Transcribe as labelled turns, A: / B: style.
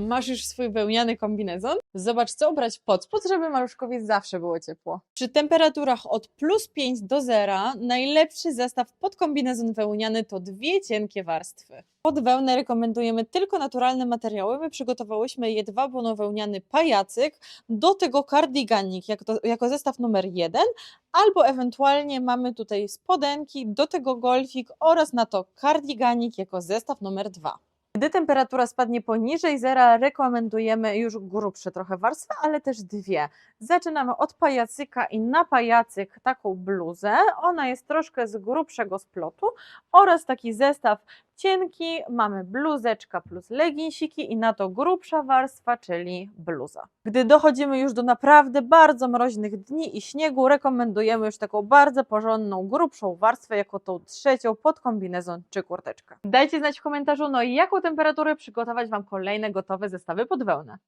A: Masz już swój wełniany kombinezon? Zobacz, co ubrać pod spód, żeby maluszkowi zawsze było ciepło. Przy temperaturach od plus 5 do 0 najlepszy zestaw pod kombinezon wełniany to dwie cienkie warstwy. Pod wełnę rekomendujemy tylko naturalne materiały. My przygotowałyśmy jedwabono-wełniany pajacyk, do tego kardiganik jako, jako zestaw numer jeden, albo ewentualnie mamy tutaj spodenki, do tego golfik oraz na to kardiganik jako zestaw numer dwa. Gdy temperatura spadnie poniżej zera, rekomendujemy już grubsze trochę warstwy, ale też dwie. Zaczynamy od pajacyka i na pajacyk taką bluzę. Ona jest troszkę z grubszego splotu oraz taki zestaw cienki. Mamy bluzeczka plus leginsiki i na to grubsza warstwa, czyli bluza. Gdy dochodzimy już do naprawdę bardzo mroźnych dni i śniegu, rekomendujemy już taką bardzo porządną, grubszą warstwę, jako tą trzecią pod kombinezon czy kurteczkę. Dajcie znać w komentarzu, no i jaką temperaturę przygotować Wam kolejne gotowe zestawy pod wełnę.